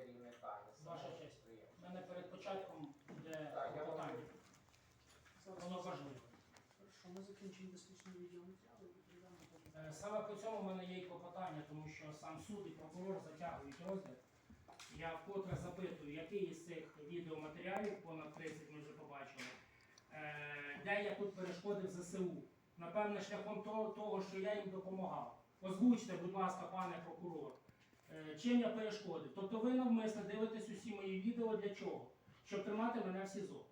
керівника, Ваша честь. У мене перед початком буде питання. Воно важливе. Хорошо, ми закінчимо дослідження до Е, Саме по цьому в мене є і клопотання, тому що сам суд і прокурор затягують розгляд. Я вкотре запитую, який із цих відеоматеріалів, понад 30 ми вже побачили, е, де я тут перешкодив ЗСУ. Напевне, шляхом того, того, що я їм допомагав. Озвучте, будь ласка, пане прокурор, е, чим я перешкодив. Тобто ви навмисно дивитесь усі мої відео для чого? Щоб тримати мене в СІЗО.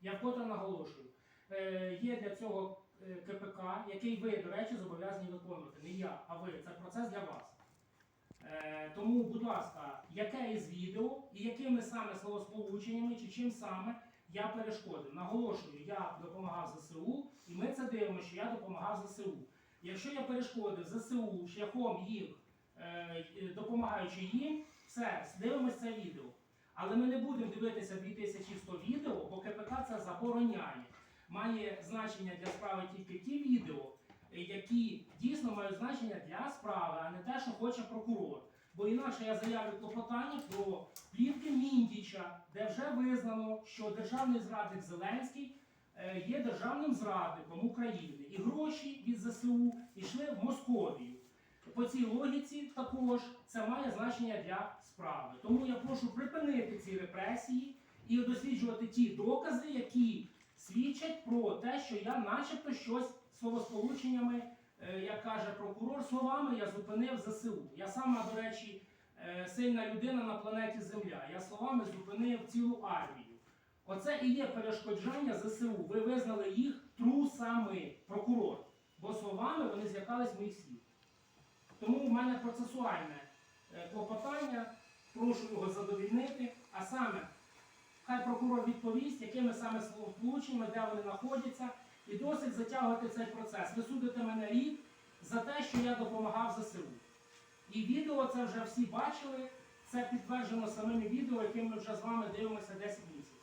Я вкотре наголошую. Е, Є для цього е, КПК, який ви, до речі, зобов'язані виконувати. Не я, а ви. Це процес для вас. Тому, будь ласка, яке із відео і якими саме словосполученнями чи чим саме я перешкодив. Наголошую, я допомагав ЗСУ, і ми це дивимося, що я допомагав ЗСУ. Якщо я перешкодив ЗСУ шляхом їх, допомагаючи їм, все, дивимося це відео. Але ми не будемо дивитися 2100 відео, бо КПК це забороняє. Має значення для справи тільки ті відео, е, які дійсно мають значення для справи, а не те, що хоче прокурор. Бо інакше я заявлю клопотання про плівки Міндіча, де вже визнано, що державний зрадник Зеленський е, є державним зрадником України. І гроші від ЗСУ йшли в Московію. По цій логіці також це має значення для справи. Тому я прошу припинити ці репресії і досліджувати ті докази, які свідчать про те, що я начебто щось словосполученнями, е, як каже прокурор, словами я зупинив ЗСУ. Я сама, до речі, е, сильна людина на планеті Земля. Я словами зупинив цілу армію. Оце і є перешкоджання ЗСУ. Ви визнали їх трусами, прокурор. Бо словами вони злякались моїх слів. Тому в мене процесуальне е, клопотання, прошу його задовільнити, а саме, хай прокурор відповість, якими саме словосполученнями, де вони знаходяться, і досить затягувати цей процес. Ви судите мене рік за те, що я допомагав ЗСУ. І відео це вже всі бачили, це підтверджено самими відео, яким ми вже з вами дивимося 10 місяців.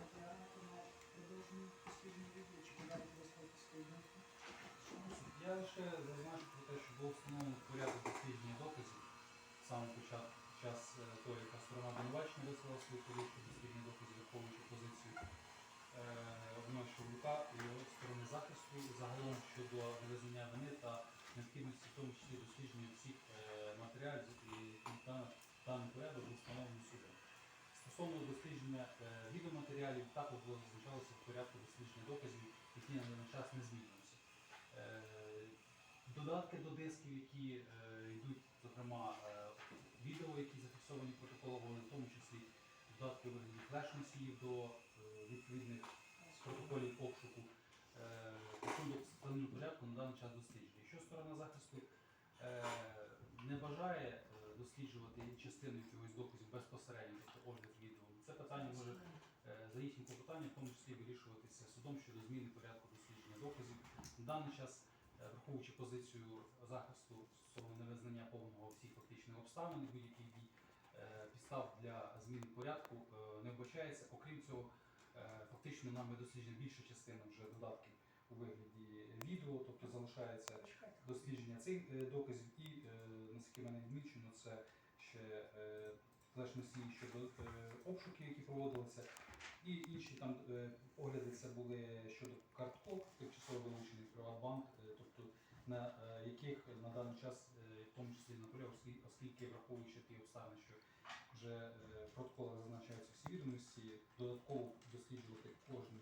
матеріалу на продовження дослідження відео, чи далі буде свої свої думки. Лише зазначу про те, що було встановлено порядок дослідження доказів саме початку час е, того, яка сторона обвинувачення висловила свою позицію дослідження доказів, враховуючи позицію е, одного і сторони захисту загалом щодо невизнання вини та необхідності, в тому числі дослідження всіх е, матеріалів і даний порядок був встановлений судом. Стосовно дослідження е, відеоматеріалів, також було зазначалося в порядку дослідження доказів, які на даний час не змінюються. Додатки до дисків, які е, йдуть, зокрема, е, відео, які зафіксовані протоколом, в тому числі додатки вигляді флеш-носіїв до е, відповідних протоколів обшуку, е, таким порядку на даний час дослідження. Якщо сторона захисту е, не бажає досліджувати частину якогось доказів безпосередньо, тобто огляд відео, це питання може за їхнім клопотанням, в тому числі вирішуватися судом щодо зміни порядку дослідження доказів. На даний час, враховуючи позицію захисту стосовно невизнання повного всіх фактичних обставин і будь-яких дій, е, підстав для зміни порядку е, не вбачається. Окрім цього, е, фактично нами досліджена більша частина вже додатків у вигляді відео, тобто залишається дослідження цих е, доказів і, е, наскільки мене відмічено, це ще е, флеш-носії щодо е, обшуків, які проводилися, і інші там е, огляди це були щодо карток, тимчасово долучених Приватбанк, е, тобто на е, яких на даний час, в тому числі на полях, оскільки, враховуючи ті обставини, що вже в протоколах зазначаються всі відомості, додатково досліджувати кожен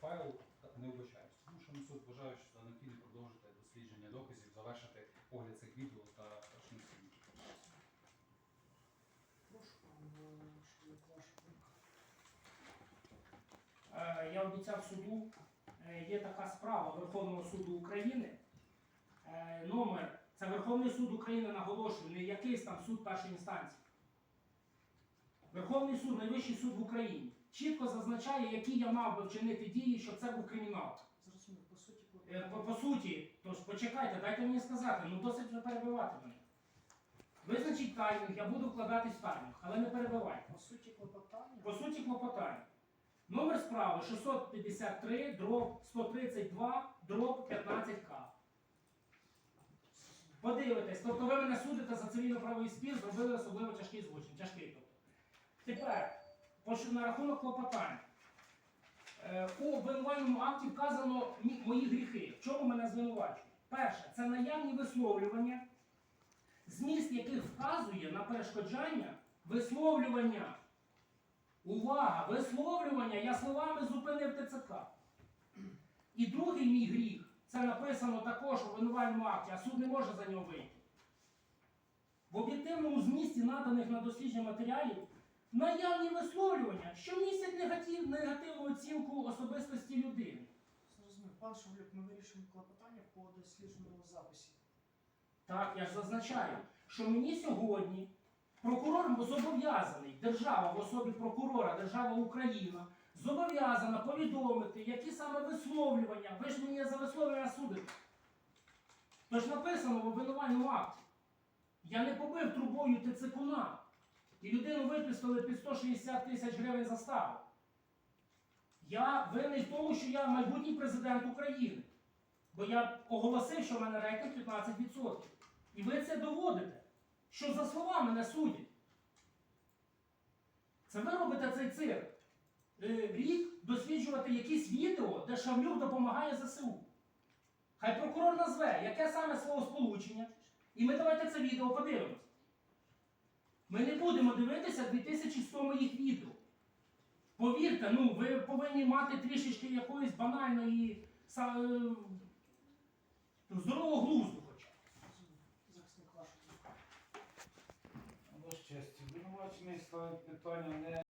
файл не вбачається. Тому що ми суд вважає, що необхідно продовжити дослідження доказів, завершити огляд цих відео та шнусів. Прошу, пан Шевлюк, ваша думка. Е, Я обіцяв суду, е, є така справа Верховного суду України. Е, Номер це Верховний суд України наголошую, не якийсь там суд першої інстанції. Верховний суд, найвищий суд в Україні, чітко зазначає, які я мав би вчинити дії, щоб це був кримінал. Зрозумів, по суті, Е, По, по суті, тож почекайте, дайте мені сказати, ну досить вже перебивати мене. Визначіть таймінг, я буду вкладатись в таймінг, але не перебивайте. По суті, клопотання. По суті клопотання. Номер справи 653 дроб 132 дроб 15К. Подивитесь, тобто ви мене судите за цивільно-правовий спір, зробили особливо тяжкий злочин. Тяжкий тобто. Тепер, на рахунок клопотань. Е, У обвинувальному акті вказано мої гріхи. В чому мене звинувачують? Перше, це наявні висловлювання, зміст яких вказує на перешкоджання висловлювання. Увага! Висловлювання я словами зупинив ТЦК. І другий мій гріх, це написано також у обвинувальному акті, а суд не може за нього вийти. В об'єктивному змісті наданих на дослідження матеріалів наявні висловлювання, що містять негатив, негативну оцінку особистості людини. Зрозумів. Пан Шевлюк, ми вирішимо клопотання по дослідженому записі. Так, я ж зазначаю, що мені сьогодні прокурор зобов'язаний, держава в особі прокурора, держава Україна, зобов'язана повідомити, які саме висловлювання, ви ж мені за висловлювання судите. Тож написано в обвинувальному акті. Я не побив трубою тицикуна. І людину виписали під 160 тисяч гривень застави. Я винний в тому, що я майбутній президент України. Бо я оголосив, що в мене рейтинг 15%. І ви це доводите, що за слова мене судять. Це ви робите цей цирк. Е, Рік досліджувати якісь відео, де Шавлюк допомагає ЗСУ. Хай прокурор назве, яке саме словосполучення, і ми давайте це відео подивимось. Ми не будемо дивитися 2100 моїх відео. Повірте, ну ви повинні мати трішечки якоїсь банальної е, здорового глузду Обвинувачений ставить питання не